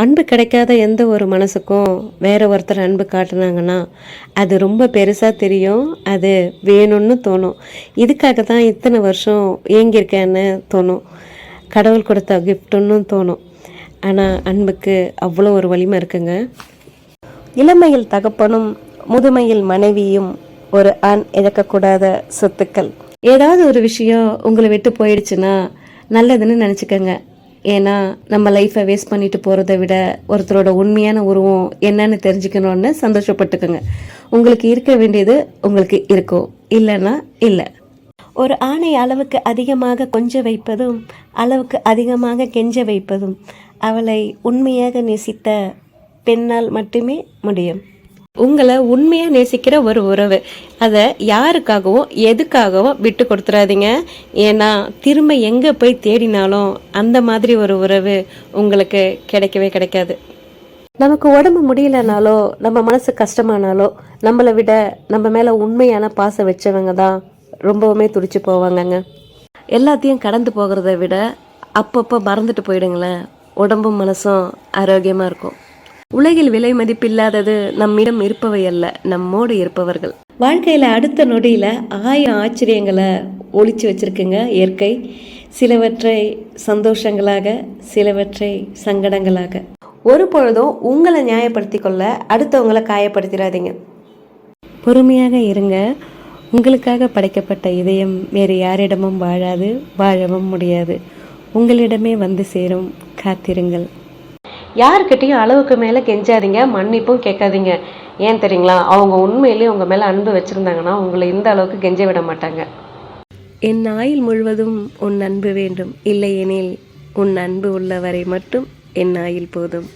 அன்பு கிடைக்காத எந்த ஒரு மனசுக்கும் வேற ஒருத்தர் அன்பு காட்டுனாங்கன்னா அது ரொம்ப பெருசாக தெரியும் அது வேணும்னு தோணும். இதுக்காக தான் இத்தனை வருஷம் ஏங்கியிருக்கேன்னு தோணும். கடவுள் கொடுத்த கிஃப்ட்டுன்னு தோணும். ஆனால் அன்புக்கு அவ்வளோ ஒரு வலிமை இருக்குங்க. இளமையில் தகப்பனும் முதுமையில் மனைவியும் ஒரு ஆண் இழக்கக்கூடாத சொத்துக்கள். ஏதாவது ஒரு விஷயம் உங்களை விட்டு போயிடுச்சுன்னா நல்லதுன்னு நினச்சிக்கோங்க. ஏன்னா நம்ம லைஃப்பை வேஸ்ட் பண்ணிட்டு போகிறத விட ஒருத்தரோட உண்மையான உருவம் என்னன்னு தெரிஞ்சுக்கணும்னு சந்தோஷப்பட்டுக்கோங்க. உங்களுக்கு இருக்க வேண்டியது உங்களுக்கு இருக்கும் இல்லைன்னா இல்லை. ஒரு ஆணை அளவுக்கு அதிகமாக கொஞ்ச வைப்பதும் அளவுக்கு அதிகமாக கெஞ்ச வைப்பதும் அவளை உண்மையாக நேசித்த பெண்ணால் மட்டுமே முடியும். உங்களை உண்மையாக நேசிக்கிற ஒரு உறவு. அதை யாருக்காகவும் எதுக்காகவும் விட்டு கொடுத்துறாதீங்க. ஏன்னா திரும்ப எங்கே போய் தேடினாலும் அந்த மாதிரி ஒரு உறவு உங்களுக்கு கிடைக்கவே கிடைக்காது. நமக்கு உடம்பு முடியலனாலோ நம்ம மனசு கஷ்டமானாலோ நம்மளை விட நம்ம மேலே உண்மையான பாசம் வச்சவங்க தான் ரொம்பவுமே துடிச்சு போவாங்கங்க. எல்லாத்தையும் கடந்து போகிறத விட அப்பப்போ மறந்துட்டு போயிடுங்களேன். உடம்பும் மனசும் ஆரோக்கியமாக இருக்கும். உலகில் விலை மதிப்பில்லாதது நம்மிடம் இருப்பவை அல்ல நம்மோடு இருப்பவர்கள். வாழ்க்கையில் அடுத்த நொடியில் ஆயிரம் ஆச்சரியங்களை ஒளிச்சு வச்சிருக்குங்க இயற்கை. சிலவற்றை சந்தோஷங்களாக சிலவற்றை சங்கடங்களாக. ஒரு பொழுதும் உங்களை நியாயப்படுத்தி கொள்ள அடுத்தவங்களை காயப்படுத்திடாதீங்க பொறுமையாக இருங்க. உங்களுக்காக படைக்கப்பட்ட இதயம் வேறு யாரிடமும் வாழாது வாழவும் முடியாது. உங்களிடமே வந்து சேரும். காத்திருங்கள். யாருக்கிட்டையும் அளவுக்கு மேலே கெஞ்சாதீங்க மன்னிப்பும் கேட்காதீங்க. ஏன் தெரியுங்களா? அவங்க உண்மையிலேயே உங்கள் மேலே அன்பு வச்சுருந்தாங்கன்னா உங்களை இந்த அளவுக்கு கெஞ்ச விட மாட்டாங்க. என் ஆயில் முழுவதும் உன் அன்பு வேண்டும். இல்லையெனில் உன் அன்பு உள்ளவரை மட்டும் என் ஆயில் போதும்.